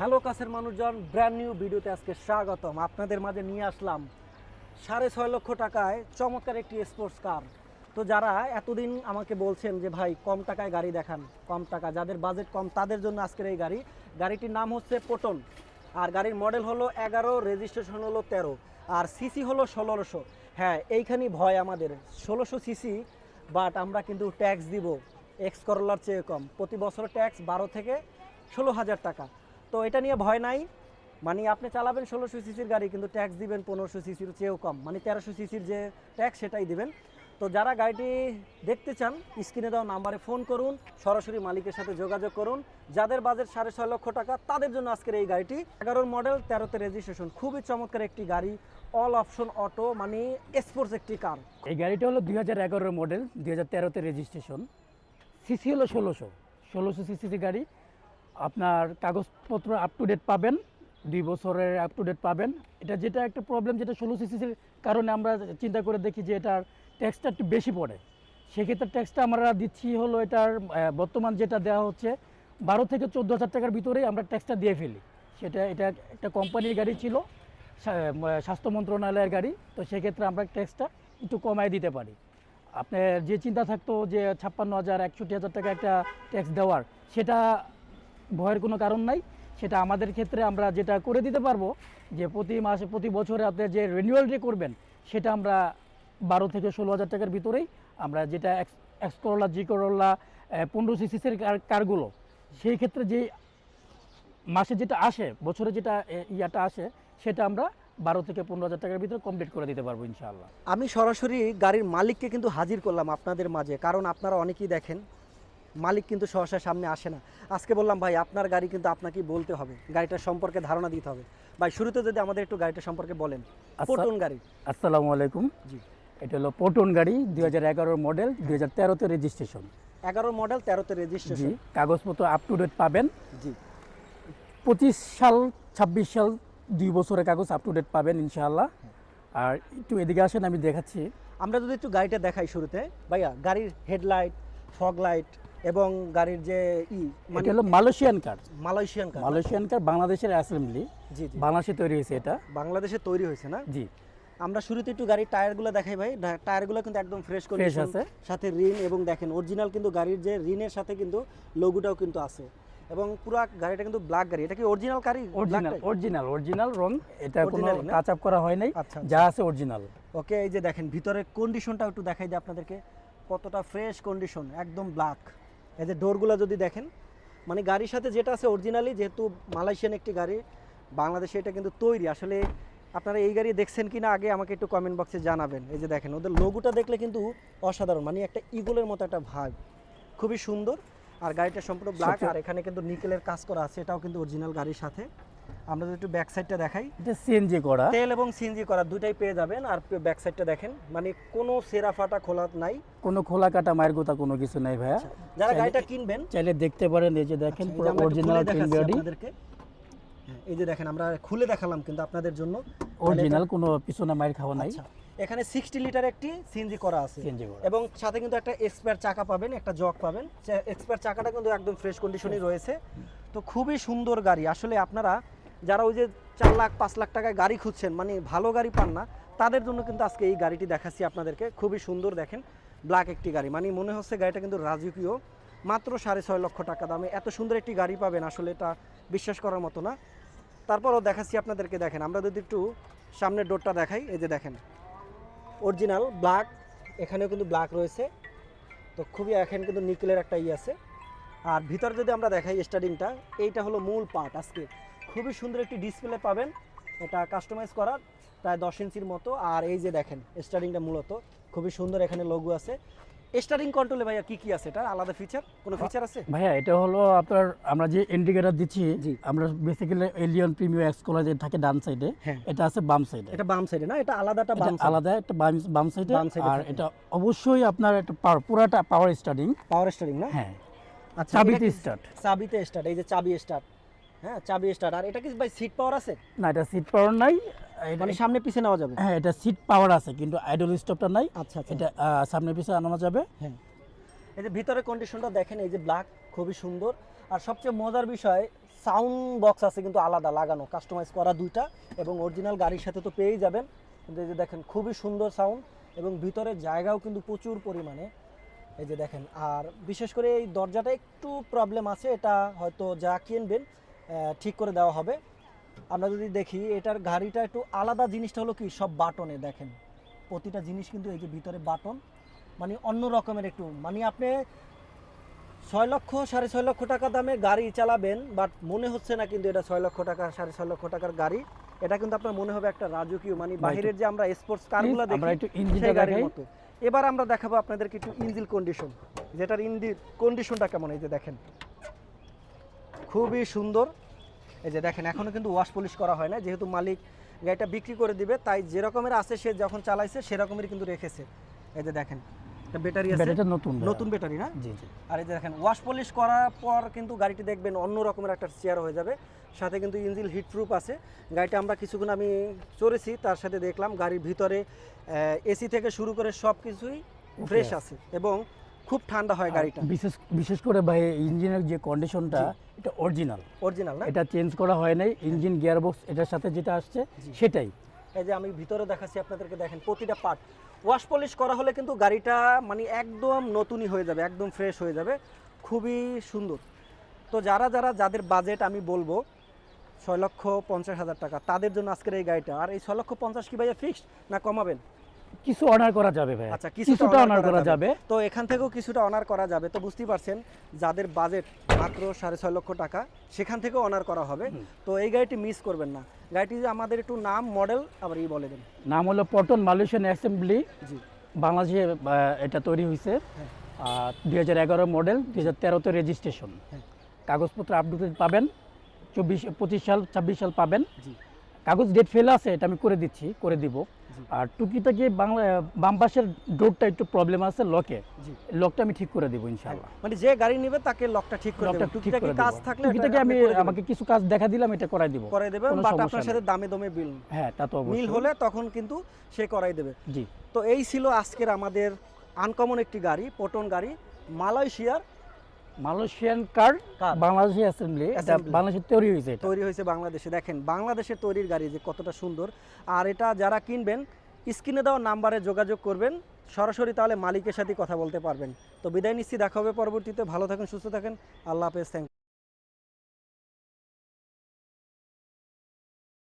Hello কাছের মানুষজন brand new ভিডিওতে আজকে স্বাগতম। আপনাদের মাঝে নিয়ে আসলাম সাড়ে ছয় লক্ষ টাকায় চমৎকার একটি স্পোর্টস কার তো যারা এতদিন আমাকে বলছেন যে, ভাই, কম টাকায় গাড়ি দেখান, কম টাকা, যাদের বাজেট কম, তাদের জন্য আজকের এই গাড়ি। গাড়িটির নাম হচ্ছে পোটন আর গাড়ির মডেল হলো এগারো রেজিস্ট্রেশন হলো তেরো, আর সিসি হলো ষোলোশো। হ্যাঁ এইখানেই ভয় আমাদের। ষোলোশো সিসি বাট আমরা কিন্তু ট্যাক্স দিব এক্স করলার চেয়ে কম। প্রতি বছর ট্যাক্স বারো থেকে ষোলো হাজার টাকা। তো এটা নিয়ে ভয় নাই। মানে আপনি চালাবেন ষোলোশো সিসির গাড়ি, কিন্তু ট্যাক্স দিবেন পনেরোশো সিসির চেয়েও কম। মানে তেরোশো সিসির যে ট্যাক্স সেটাই দিবেন। তো যারা গাড়িটি দেখতে চান স্ক্রিনে দেওয়া নাম্বারে ফোন করুন, সরাসরি মালিকের সাথে যোগাযোগ করুন। যাদের বাজেট সাড়ে ছয় লক্ষ টাকা, তাদের জন্য আজকের এই গাড়িটি। এগারোর মডেল তেরোতে রেজিস্ট্রেশন খুবই চমৎকার একটি গাড়ি অল অপশন অটো মানে স্পোর্টস একটি কার এই গাড়িটা হলো দুই হাজার এগারোর মডেল দুই হাজার তেরোতে রেজিস্ট্রেশন সিসি হলো ষোলোশো। ষোলোশো সিসির গাড়ি আপনার কাগজপত্র আপ টু ডেট পাবেন, দুই বছরের আপ টু ডেট পাবেন। এটা যেটা একটা প্রবলেম যেটা ষোলো সিসির কারণে আমরা চিন্তা করে দেখি যে এটার ট্যাক্সটা একটু বেশি পড়ে। সেক্ষেত্রে ট্যাক্সটা আমরা দিচ্ছি হলো এটার বর্তমান যেটা দেওয়া হচ্ছে, বারো থেকে চোদ্দ হাজার টাকার ভিতরেই আমরা ট্যাক্সটা দিয়ে ফেলি। সেটা, এটা একটা কোম্পানির গাড়ি ছিল স্বাস্থ্য মন্ত্রণালয়ের গাড়ি, তো সেক্ষেত্রে আমরা ট্যাক্সটা একটু কমায় দিতে পারি। আপনার যে চিন্তা থাকতো যে ছাপ্পান্ন হাজার, একষট্টি হাজার টাকা একটা ট্যাক্স দেওয়ার, সেটা ভয়ের কোনো কারণ নাই। সেটা আমাদের ক্ষেত্রে আমরা যেটা করে দিতে পারব, যে প্রতি মাসে, প্রতি বছরে আপনি যে রিনিউয়ালটি করবেন, সেটা আমরা বারো থেকে ষোলো হাজার টাকার ভিতরেই আমরা যেটা এক্স জি করোলা পনেরো সিসিসের কারগুলো সেই ক্ষেত্রে যে মাসে যেটা আসে, বছরে যেটা ইয়াটা আসে, সেটা আমরা বারো থেকে পনেরো হাজার টাকার ভিতরে কমপ্লিট করে দিতে পারব ইনশাআল্লাহ। আমি সরাসরি গাড়ির মালিককে কিন্তু হাজির করলাম আপনাদের মাঝে, কারণ আপনারা অনেকেই দেখেন মালিক কিন্তু সহসা সামনে আসে না। আজকে বললাম ভাই আপনার গাড়ি কিন্তু আপনাকেই বলতে হবে। গাড়িটার সম্পর্কে ধারণা দিতে হবে। ভাই শুরুতে যদি আমাদের একটু গাড়িটা সম্পর্কে বলেন। আচ্ছা। পটন গাড়ি। আসসালামু আলাইকুম। জি। এটা হলো পটন গাড়ি দুই হাজার এগারোর মডেল দুই হাজার তেরোতে রেজিস্ট্রেশন এগারো মডেল তেরোতে রেজিস্ট্রেশন কাগজপত্র আপ টু ডেট পাবেন। জি। পঁচিশ সাল ছাব্বিশ সাল দুই বছরের কাগজ আপ টু ডেট পাবেন ইনশাআল্লাহ। আর একটু এদিকে আসেন আমি দেখাচ্ছি। আমরা যদি একটু গাড়িটা দেখাই শুরুতে। ভাইয়া গাড়ির হেডলাইট ফগ লাইট এবং গাড়ির যে ই মানে হলো Malaysian car Malaysian car Malaysian car বাংলাদেশের অ্যাসেম্বলি জি জি। বাংলাদেশে তৈরি হয়েছে এটা। বাংলাদেশে তৈরি হয়েছে না? জি। আমরা শুরুতে একটু গাড়ির টায়ারগুলো দেখাই ভাই। টায়ারগুলো কিন্তু একদম ফ্রেশ কন্ডিশন আছে। সাথে রিন এবং দেখেন অরিজিনাল কিন্তু গাড়ির যে রিনের সাথে কিন্তু লোগোটাও কিন্তু আছে। এবং পুরো গাড়িটা কিন্তু ব্ল্যাক গাড়ি। এটা কি অরিজিনাল গাড়ি? অরিজিনাল অরিজিনাল অরিজিনাল রং। এটা কোনো টাচ আপ করা হয় নাই। আচ্ছা, যা আছে অরিজিনাল ওকে এই যে দেখেন ভিতরের কন্ডিশনটা একটু দেখাই দিই আপনাদেরকে। কতটা ফ্রেশ কন্ডিশন একদম ব্ল্যাক এই যে ডোরগুলো যদি দেখেন মানে গাড়ির সাথে যেটা আছে অরিজিনালি যেহেতু মালয়েশিয়ান একটি গাড়ি বাংলাদেশে এটা কিন্তু তৈরি। আসলে আপনারা এই গাড়ি দেখছেন কি না আগে আমাকে একটু কমেন্ট বক্সে জানাবেন। এই যে দেখেন ওদের লোগোটা দেখলে কিন্তু অসাধারণ মানে একটা ইগলের মতো একটা ভাব খুবই সুন্দর আর গাড়িটা সম্পূর্ণ ব্ল্যাক আর এখানে কিন্তু নিকেলের কাজ করা আছে এটাও কিন্তু অরিজিনাল গাড়ির সাথে। আমরা যদি একটু ব্যাক সাইডটা দেখাই। এটা সিএনজি করা। তেল এবং সিএনজি করা দুটাই পেয়ে যাবেন আর ব্যাক সাইডটা দেখেন। মানে কোনো সেরা ফাটা খোলা নাই। কোনো খোলা কাটা মায়ের গোতা কোনো কিছু নাই ভাইয়া। যারা গাড়িটা কিনবেন চাইলে দেখতে পারেন এই যে দেখেন আচ্ছা, পুরো অরিজিনাল বডি হ্যাঁ, এই যে দেখেন আমরা খুলে দেখালাম কিন্তু আপনাদের জন্য। অরিজিনাল কোনো পিছনে মায়ের খাওয়া নাই। আচ্ছা, এখানে সিক্সটি লিটার একটি সিএনজি করা আছে। এবং সাথে কিন্তু একটা এক্সপায়ার চাকা পাবেন একটা জগ পাবেন। এক্সপায়ার চাকাটা কিন্তু একদম ফ্রেশ কন্ডিশনই রয়েছে। তো খুবই সুন্দর গাড়ি। আসলে আপনারা যারা ওই যে চার লাখ, পাঁচ লাখ টাকায় গাড়ি খুঁজছেন মানে ভালো গাড়ি পান না, তাদের জন্য কিন্তু আজকে এই গাড়িটি দেখাচ্ছি আপনাদেরকে। খুবই সুন্দর দেখেন ব্ল্যাক একটি গাড়ি। মানে মনে হচ্ছে গাড়িটা কিন্তু রাজকীয়, মাত্র সাড়ে ছয় লক্ষ টাকা দামে। এত সুন্দর একটি গাড়ি পাবেন, আসলে এটা বিশ্বাস করার মতো না। তারপরও দেখাচ্ছি আপনাদেরকে, দেখেন, আমরা যদি একটু সামনের ডোরটা দেখাই, এই যে দেখেন অরিজিনাল ব্ল্যাক এখানেও কিন্তু ব্ল্যাক রয়েছে। তো খুবই এখানে কিন্তু নিকেলের একটা ই আছে। আর ভিতরে যদি আমরা দেখাই স্টার্টিংটা, এইটা হলো মূল পার্ট আজকে। খুবই সুন্দর একটি ডিসপ্লে পাবেন। এটা কাস্টমাইজ করা প্রায় দশ ইঞ্চির মতো। আর এই যে দেখেন স্টার্টিংটা মূলত। খুবই সুন্দর এখানে লঘু আছে। স্টার্টিং কন্ট্রোলে ভাইয়া কি কি আছে? এটা আলাদা ফিচার কোনো ফিচার আছে? ভাইয়া এটা হলো আপনার আমরা যে ইন্ডিকেটর দিচ্ছি। আমরা basically Allion premium X colour যে থাকে ডান সাইডে হ্যাঁ। এটা আছে বাম সাইডে এটা বাম সাইডে না? এটা আলাদাটা বাম আলাদা একটা বাম বাম সাইডে আর এটা অবশ্যই আপনার একটা power- পুরাটা পাওয়ার স্টার্টিং পাওয়ার স্টারিং না? হ্যাঁ। আচ্ছা চাবিতে স্টার্ট চাবিতে স্টার্ট এই যে চাবি স্টার্ট হ্যাঁ চাবি স্টার্ট আর এটা কি ভাই সিট পাওয়ার আছে? না এটা সিট পাওয়ার নাই। মানে সামনে পিছে নেওয়া যাবে? হ্যাঁ এটা সিট পাওয়ার আছে কিন্তু আইডল স্টপটা নাই। আচ্ছা আচ্ছা। এটা সামনে পিছনে আনানো যাবে। হ্যাঁ। এই যে ভিতরে কন্ডিশনটা দেখেন এই যে ব্ল্যাক খুবই সুন্দর। আর সবচেয়ে মজার বিষয় সাউন্ড বক্স আছে কিন্তু আলাদা লাগানো কাস্টমাইজ করা দুইটা এবং অরিজিনাল গাড়ির সাথে তো পেয়েই যাবেন। কিন্তু এই যে দেখেন খুবই সুন্দর সাউন্ড এবং ভিতরে জায়গাও কিন্তু প্রচুর পরিমাণে। এই যে দেখেন আর বিশেষ করে এই দরজাটা একটু প্রবলেম আছে এটা হয়তো যা কিনবেন ঠিক করে দেওয়া হবে। আমরা যদি দেখি এটার গাড়িটা একটু আলাদা জিনিসটা হলো কি সব বাটনে দেখেন। প্রতিটা জিনিস কিন্তু এই যে ভিতরে বাটন মানে অন্য রকমের একটু মানে আপনি ছয় লক্ষ সাড়ে ছয় লক্ষ টাকা দামে গাড়ি চালাবেন বাট মনে হচ্ছে না কিন্তু এটা ছয় লক্ষ টাকা সাড়ে ছয় লক্ষ টাকার গাড়ি। এটা কিন্তু আপনার মনে হবে একটা রাজকীয় মানে বাইরের যে আমরা স্পোর্টস কারগুলো দেখি সেই গাড়ির মতো। এবার আমরা দেখাবো আপনাদেরকে একটু ইঞ্জিন কন্ডিশন যেটার ইঞ্জিন কন্ডিশনটা কেমন এই যে দেখেন। খুবই সুন্দর। এই যে দেখেন এখনও কিন্তু ওয়াশ পলিশ করা হয় না। যেহেতু মালিক গাড়িটা বিক্রি করে দিবে তাই যেরকমের আছে সে যখন চালাইছে সেরকমের কিন্তু রেখেছে। এই যে দেখেন ব্যাটারি আছে। নতুন। নতুন ব্যাটারি না? জি জি। আর এই যে দেখেন ওয়াশ পলিশ করার পর কিন্তু গাড়িটি দেখবেন অন্য রকমের একটা চেয়ার হয়ে যাবে। সাথে কিন্তু ইঞ্জিন হিট প্রুফ আছে। গাড়িটা আমরা কিছুক্ষণ আমি চড়েছি তার সাথে দেখলাম গাড়ির ভিতরে এসি থেকে শুরু করে সব কিছুই ফ্রেশ আছে। এবং খুব ঠান্ডা হয় গাড়িটা। বিশেষ বিশেষ করে ভাই ইঞ্জিনের যে কন্ডিশনটা এটা অরিজিনাল অরিজিনাল না? এটা চেঞ্জ করা হয় নাই। ইঞ্জিন গিয়ারবক্স এটার সাথে যেটা আসছে সেটাই। এই যে আমি ভিতরে দেখাচ্ছি আপনাদেরকে দেখেন প্রতিটা পার্ট ওয়াশ পলিশ করা হলে কিন্তু গাড়িটা মানে একদম নতুনই হয়ে যাবে একদম ফ্রেশ হয়ে যাবে। খুবই সুন্দর। তো যারা যারা যাদের বাজেট আমি বলব ছয় লক্ষ পঞ্চাশ হাজার টাকা তাদের জন্য আজকের এই গাড়িটা। আর এই ছয় লক্ষ পঞ্চাশ কি ভাইয়া ফিক্সড না কমাবেন? কিছু অনার করা যাবে ভাই। আচ্ছা, কিছুটা অনার করা যাবে। তো এখান থেকেও কিছুটা অনার করা যাবে। তো বুঝতেই পারছেন যাদের বাজেট মাত্র সাড়ে ছয় লক্ষ টাকা সেখান থেকেও অনার করা হবে। তো এই গাড়িটি মিস করবেন না। গাড়িটি যে আমাদের একটু নাম মডেল আবার এই বলে দেন। নাম হলো পটন মালয়েশিয়ান অ্যাসেম্বলি জি। বাংলাদেশে এটা তৈরি হয়েছে হ্যাঁ। দুই হাজার এগারো মডেল দুই হাজার তেরোতে রেজিস্ট্রেশন হ্যাঁ। কাগজপত্র আপডেটেড পাবেন। চব্বিশ পঁচিশ সাল ছাব্বিশ সাল পাবেন। জি। কাগজ ডেট ফেল আছে এটা আমি করে দিচ্ছি করে দিব। আর টুকিটাকি বাংলা বাম পাশের ডোরটা একটু প্রবলেম আছে লকে লকটা আমি ঠিক করে দেবো ইনশাআল্লাহ। মানে যে গাড়ি নেবে তাকে লকটা ঠিক করে ঠিক টুকিটাকি করে কাজ থাকলে টুকিটাকি এটা আমি। আমাকে কিছু কাজ দেখা দিলাম এটা করাই দিব। করে দেবেন কোনো বাট আপনার সাথে দামে দমে বিল হ্যাঁ তা তো মিল অবশ্যই। হলে তখন কিন্তু সে করাই দেবে। জি। তো এই ছিল আজকের আমাদের আনকমন একটি গাড়ি পটন গাড়ি মালয়েশিয়ার মালয়েশিয়ান কার বাংলাদেশি অ্যাসেম্বলি এটা বাংলাদেশে তৈরি হয়েছে তৈরি হয়েছে বাংলাদেশে দেখেন বাংলাদেশে তৈরির গাড়ি যে কতটা সুন্দর। আর এটা যারা কিনবেন স্ক্রিনে দেওয়া নাম্বারে যোগাযোগ করবেন সরাসরি তাহলে মালিকের সাথে কথা বলতে পারবেন। তো বিদায় নিচ্ছি দেখা হবে পরবর্তীতে। ভালো থাকেন সুস্থ থাকেন। আল্লাহ হাফেজ থ্যাংক